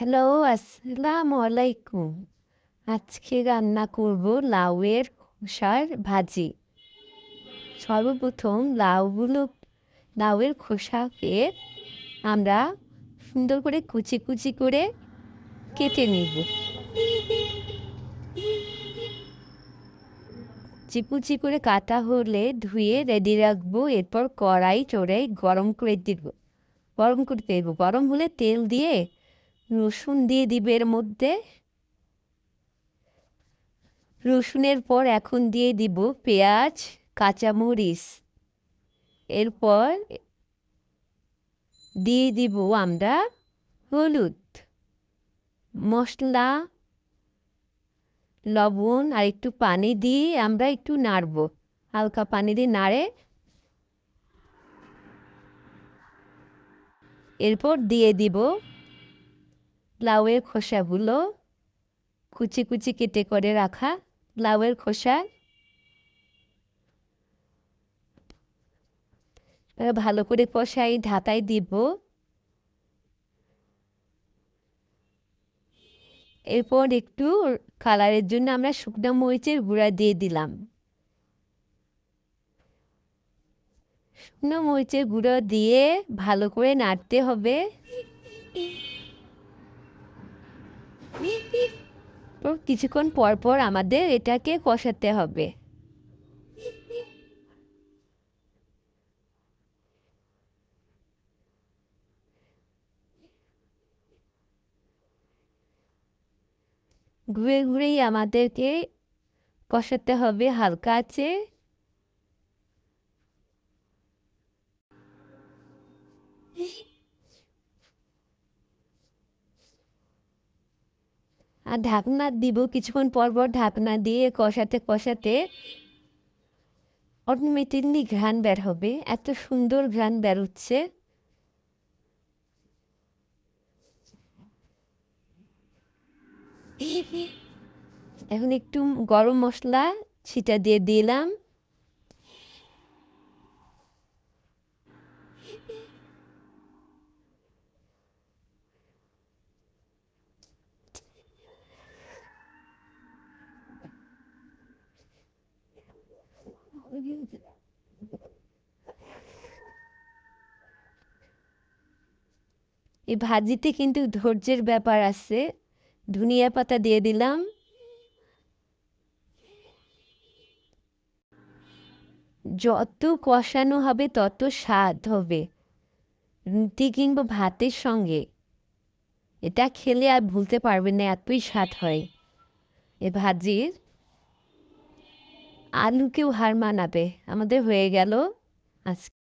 Hello, আসসালামু আলাইকুম। আজকে রান্না করব লাউয়ের খোসার ভাজি। সর্বপ্রথম লাউগুলো, লাউয়ের খোসাকে আমরা সুন্দর করে কুচি কুচি করে কেটে নিব। চিকুচি করে কাটা হলে ধুয়ে রেডি রাখব, এরপর কড়াই চড়াই গরম করে দিব। গরম করে দেব। গরম হলে তেল দিয়ে রসুন দিয়ে দিবে এর মধ্যে। রসুনের পর এখন দিয়ে দিব পেঁয়াজ, কাঁচামরিচ। এরপর দিয়ে দিব আমরা হলুদ, মশলা, লবণ আর একটু পানি দিয়ে আমরা একটু নাড়ব। হালকা পানি দিয়ে নাড়ে। এরপর দিয়ে দিব লাউয়ের খোসাগুলো কুচি কুচি কেটে করে রাখা লাউয়ের খোসা। ভালো করে কষাই ঢাকায় দিব। এরপর একটু কালারের জন্য আমরা শুকনো মরিচের গুঁড়া দিয়ে দিলাম। শুকনো মরিচের গুঁড়ো দিয়ে ভালো করে নাড়তে হবে। কিছুক্ষণ পর পর আমাদের এটাকে কষাতে হবে। ঘুরে ঘুরেই আমাদেরকে কষাতে হবে হালকা আছে আর ঢাকনা দিব কিছুক্ষণ পর পর ঢাকনা দিয়ে কষাতে কষাতে অটোমেটিকলি ঘ্রাণ বের হবে। এত সুন্দর ঘ্রাণ বেরোচ্ছে এখন একটু গরম মশলা ছিটা দিয়ে দিলাম। এই ভাজিতে কিন্তু ধৈর্যের ব্যাপার আছে। ধনিয়া পাতা দিয়ে দিলাম। যত কষানো হবে, তত স্বাদ হবে। রুটি কিংবা ভাতের সঙ্গে। এটা খেলে আর ভুলতে পারবেন না, এতই স্বাদ হয়। এ ভাজির আলুকেও হার মানাবে। আমাদের হয়ে গেল আজকে।